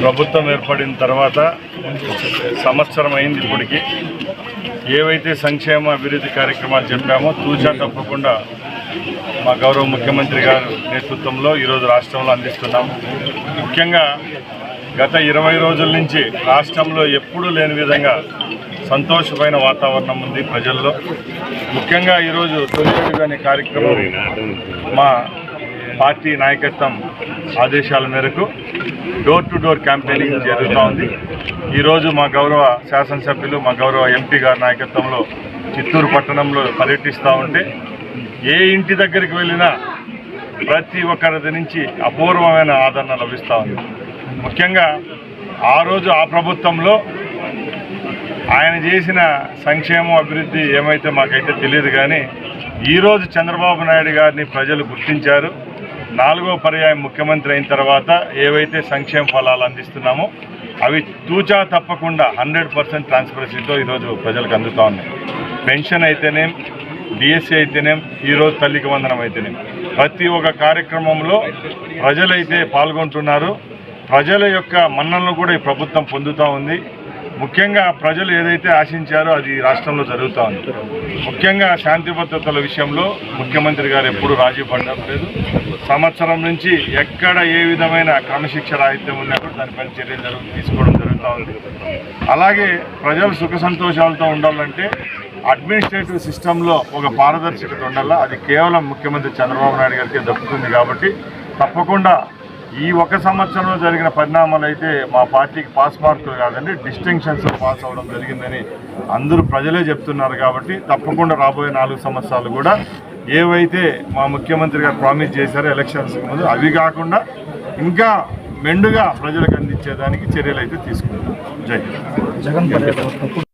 ప్రభుత్వం ఏర్పడిన తర్వాత సంవత్సరం అయింది ఇప్పటికి. ఏవైతే సంక్షేమ అభివృద్ధి కార్యక్రమాలు చెప్పామో తూచా తప్పకుండా మా గౌరవ ముఖ్యమంత్రి గారు నేతృత్వంలో ఈరోజు రాష్ట్రంలో అందిస్తున్నాము ముఖ్యంగా గత ఇరవై రోజుల నుంచి రాష్ట్రంలో ఎప్పుడూ లేని విధంగా సంతోషమైన వాతావరణం ఉంది ప్రజల్లో. ముఖ్యంగా ఈరోజు తొలి కార్యక్రమం మా పార్టీ నాయకత్వం ఆదేశాల మేరకు డోర్ టు డోర్ క్యాంపెయినింగ్ జరుగుతూ ఉంది. ఈరోజు మా గౌరవ శాసనసభ్యులు మా గౌరవ ఎంపీ గారి నాయకత్వంలో చిత్తూరు పట్టణంలో పర్యటిస్తూ ఉంటే ఏ ఇంటి దగ్గరికి వెళ్ళినా ప్రతి ఒక్కరి నుంచి అపూర్వమైన ఆదరణ లభిస్తూ ఉంది. ముఖ్యంగా ఆ రోజు ఆ ప్రభుత్వంలో ఆయన చేసిన సంక్షేమం అభివృద్ధి ఏమైతే మాకైతే తెలియదు కానీ ఈరోజు చంద్రబాబు నాయుడు గారిని ప్రజలు గుర్తించారు. నాలుగో పర్యాయం ముఖ్యమంత్రి అయిన తర్వాత ఏవైతే సంక్షేమ ఫలాలు అందిస్తున్నామో అవి తూచా తప్పకుండా హండ్రెడ్ పర్సెంట్ ట్రాన్స్పరెన్సీతో ఈరోజు ప్రజలకు అందుతూ ఉన్నాయి. పెన్షన్ అయితేనేం డిఎస్సీ అయితేనేం ఈరోజు తల్లికి వందనం అయితేనేం. ప్రతి ఒక్క కార్యక్రమంలో ప్రజలైతే పాల్గొంటున్నారు. ప్రజల యొక్క మన్నలను కూడా ఈ ప్రభుత్వం పొందుతూ ఉంది. ముఖ్యంగా ప్రజలు ఏదైతే ఆశించారో అది రాష్ట్రంలో జరుగుతూ ఉంది. ముఖ్యంగా శాంతి భద్రతల విషయంలో ముఖ్యమంత్రి గారు ఎప్పుడూ రాజీ పడడం లేదు సంవత్సరం నుంచి ఎక్కడ ఏ విధమైన క్రమశిక్ష రాహిత్యం ఉన్నా కూడా దానిపైన చర్యలు తీసుకోవడం జరుగుతూ ఉంది. అలాగే ప్రజలు సుఖ సంతోషాలతో ఉండాలంటే అడ్మినిస్ట్రేటివ్ సిస్టంలో ఒక పారదర్శకత ఉండాలా? అది కేవలం ముఖ్యమంత్రి చంద్రబాబు నాయుడు గారికి దక్కుతుంది కాబట్టి తప్పకుండా ఈ ఒక సంవత్సరంలో జరిగిన పరిణామాలు అయితే మా పార్టీకి పాస్ మార్కులు కాదండి డిస్టింక్షన్స్ పాస్ అవ్వడం జరిగిందని అందరూ ప్రజలే చెప్తున్నారు కాబట్టి తప్పకుండా రాబోయే నాలుగు సంవత్సరాలు కూడా ఏవైతే మా ముఖ్యమంత్రి గారు ప్రామిస్ చేశారో ఎలక్షన్స్కి ముందు అవి కాకుండా ఇంకా మెండుగా ప్రజలకు అందించేదానికి చర్యలు అయితే తీసుకుంటాం జై జగన్